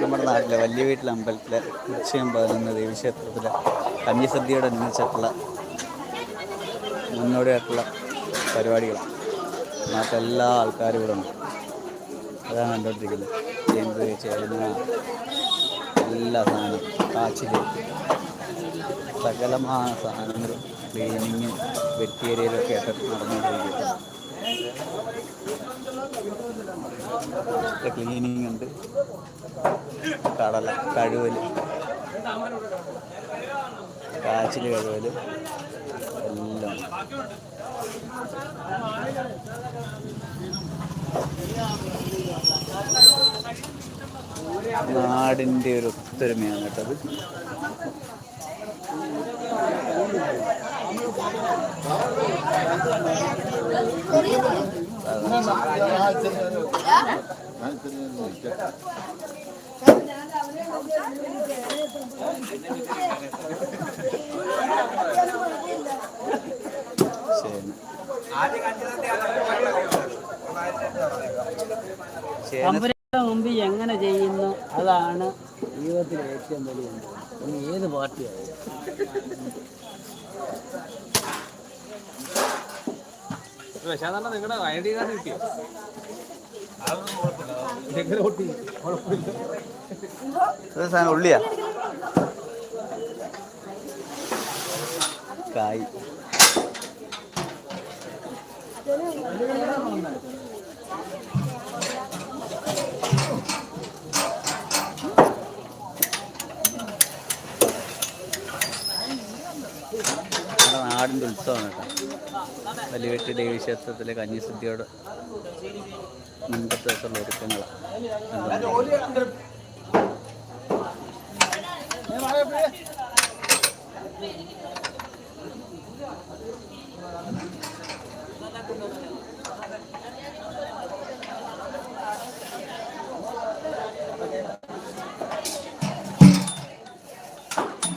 നമ്മുടെ നാട്ടിലെ വലിയ വീട്ടിലെ അമ്പലത്തിലെ ഉച്ചയം പതിനൊന്ന് ദേവീക്ഷേത്രത്തിലെ കഞ്ഞിസദ്യയോടനുബന്ധിച്ചിട്ടുള്ള മുന്നോടിയായിട്ടുള്ള പരിപാടികളാണ്. നാട്ടിലെല്ലാ ആൾക്കാരും ഇവിടെ ഉണ്ട്. അതാണ് കണ്ടുകൊണ്ടിരിക്കുന്നത്. ചേമ്പ് ചേരുന്ന എല്ലാ സാധനവും കാച്ചിൽ സകലമായ സാധനങ്ങളും ക്ലീനിങ്ങും വെറ്റീരിയലൊക്കെ ആയിട്ട് നടന്നുകൊണ്ടിരിക്കുന്നത് ക്ലീനിങ് ഉണ്ട്. കടല കഴുവൽ കാച്ചിൽ കഴുവൽ എല്ലാം. നാടിന്റെ ഒരു ഒത്തൊരുമയാണ് കേട്ടത്. മുമ്പ് എങ്ങനെ ചെയ്യുന്നു? അതാണ് ജീവിതത്തിലെ ഏറ്റവും വലിയ ഏത് പാർട്ടിയായാലും വിശാദാണ് നിങ്ങളുടെ ഐ ഡി കാർഡ് കിട്ടിയോ? സാധനം ഉള്ളിയാ? കായ്. നമ്മുടെ നാടിന്റെ ഉത്സവമാണ് കേട്ടോ വലിയവെട്ടി ദേവീക്ഷേത്രത്തിലെ കന്യാസിദ്ധിയോട് മുൻപത്തെ ദിവസമുള്ള ഒരുക്കങ്ങളാണ്